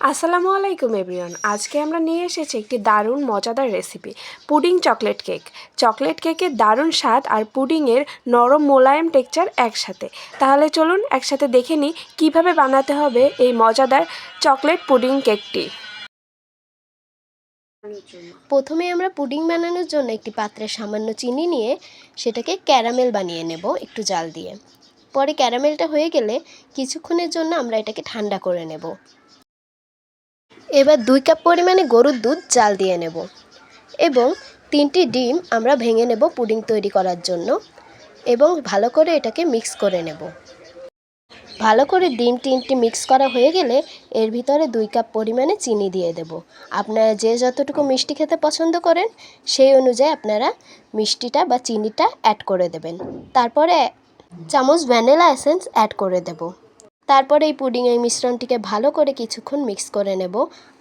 আসসালামু আলাইকুম, এভরিওয়ান। আজকে আমরা নিয়ে এসেছি একটি দারুণ মজাদার recipe, pudding chocolate cake. Chocolate কেকের দারুণ স্বাদ আর পুডিংয়ের নরম মোলায়েম টেক্সচার একসাথে। তাহলে চলুন একসাথে দেখে নিই কীভাবে বানাতে হবে এই মজাদার চকলেট পুডিং কেকটি। প্রথমে আমরা পুডিং বানানোর জন্য একটি পাত্রে সামান্য চিনি নিয়ে সেটাকে ক্যারামেল বানিয়ে নেব একটু জাল দিয়ে। পরে ক্যারামেলটা হয়ে গেলে কিছুক্ষণের জন্য আমরা এটাকে ঠান্ডা করে নেব। এবার দুই কাপ পরিমাণে গরুর দুধ জাল দিয়ে নেব এবং তিনটি ডিম আমরা ভেঙে নেব পুডিং তৈরি করার জন্য এবং ভালো করে এটাকে মিক্স করে নেব। ভালো করে ডিম তিনটি মিক্স করা হয়ে গেলে এর ভিতরে দুই কাপ পরিমাণে চিনি দিয়ে দেব। আপনারা যে যতটুকু মিষ্টি খেতে পছন্দ করেন, সেই অনুযায়ী আপনারা মিষ্টিটা বা চিনিটা অ্যাড করে দেবেন। তারপরে চামচ ভ্যানিলা এসেন্স অ্যাড করে দেব। তারপরে এই পুডিংয়ের মিশ্রণটিকে ভালো করে কিছুক্ষণ মিক্স করে নেব।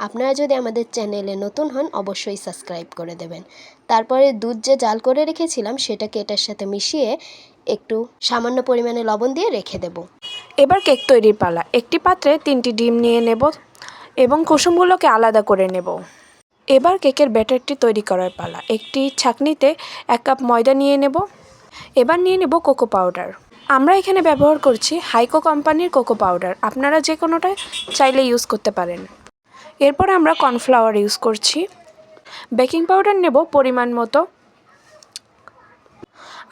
আপনারা যদি আমাদের চ্যানেলে নতুন হন, অবশ্যই সাবস্ক্রাইব করে দেবেন। তারপরে দুধ যে জাল করে রেখেছিলাম, সেটাকে এটার সাথে মিশিয়ে একটু সামান্য পরিমাণে লবণ দিয়ে রেখে দেবো। এবার কেক তৈরির পালা। একটি পাত্রে তিনটি ডিম নিয়ে নেব এবং কুসুমগুলোকে আলাদা করে নেব। এবার কেকের ব্যাটারটি তৈরি করার পালা। একটি ছাঁকনিতে এক কাপ ময়দা নিয়ে নেব। এবার নিয়ে নেব কোকো পাউডার। আমরা এখানে ব্যবহার করছি হাইকো কোম্পানির কোকো পাউডার। আপনারা যে কোনোটা চাইলে ইউজ করতে পারেন। এরপর আমরা কর্নফ্লাওয়ার ইউজ করছি। বেকিং পাউডার নেব পরিমাণ মতো।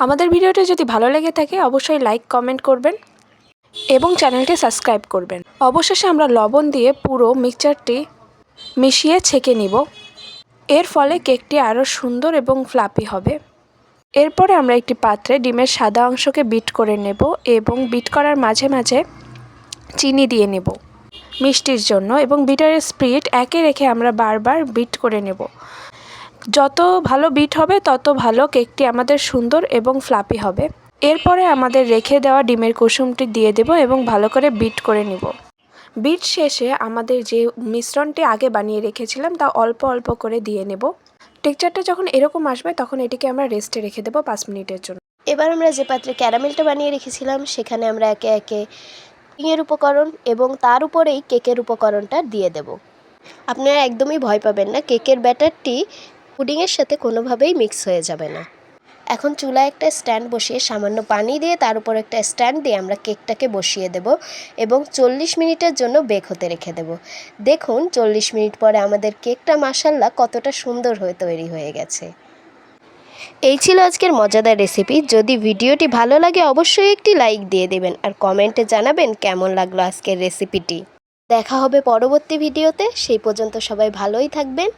আমাদের ভিডিওটি যদি ভালো লেগে থাকে, অবশ্যই লাইক কমেন্ট করবেন এবং চ্যানেলটি সাবস্ক্রাইব করবেন। অবশেষে আমরা লবণ দিয়ে পুরো মিক্সচারটি মিশিয়ে ছেঁকে নিব। এর ফলে কেকটি আরও সুন্দর এবং ফ্লাপি হবে। এরপরে আমরা একটি পাত্রে ডিমের সাদা অংশকে বিট করে নেব এবং বিট করার মাঝে মাঝে চিনি দিয়ে নেব মিষ্টির জন্য এবং বিটারের স্প্রিট একে রেখে আমরা বারবার বিট করে নেব। যত ভালো বিট হবে, তত ভালো কেকটি আমাদের সুন্দর এবং ফ্লাপি হবে। এরপরে আমাদের রেখে দেওয়া ডিমের কুসুমটি দিয়ে দেব এবং ভালো করে বিট করে নিব। বিট শেষে আমাদের যে মিশ্রণটি আগে বানিয়ে রেখেছিলাম, তা অল্প অল্প করে দিয়ে নেব। টেক্সচারটা যখন এরকম আসবে, তখন এটিকে আমরা রেস্টে রেখে দেবো পাঁচ মিনিটের জন্য। এবার আমরা যে পাত্রে ক্যারামেলটা বানিয়ে রেখেছিলাম, সেখানে আমরা একে একে পুডিংয়ের উপকরণ এবং তার উপরেই কেকের উপকরণটা দিয়ে দেব। আপনারা একদমই ভয় পাবেন না কেকের ব্যাটারটি পুডিংয়ের সাথে কোনোভাবেই মিক্স হয়ে যাবে না। এখন চুলায় একটা স্ট্যান্ড বসিয়ে সামান্য পানি দিয়ে তার উপর একটা স্ট্যান্ড দিয়ে আমরা কেকটাকে বসিয়ে দেব এবং চল্লিশ মিনিটের জন্য বেক হতে রেখে দেব। দেখুন, চল্লিশ মিনিট পরে আমাদের কেকটা মাসাল্লা কতটা সুন্দর হয়ে তৈরি হয়ে গেছে। এই ছিল আজকের মজাদার রেসিপি। যদি ভিডিওটি ভালো লাগে, অবশ্যই একটি লাইক দিয়ে দেবেন আর কমেন্টে জানাবেন কেমন লাগল আজকের রেসিপিটি। দেখা হবে পরবর্তী ভিডিওতে। সেই পর্যন্ত সবাই ভালোই থাকবেন,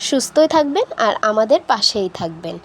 সুস্থই থাকবেন আর আমাদের পাশেই থাকবেন।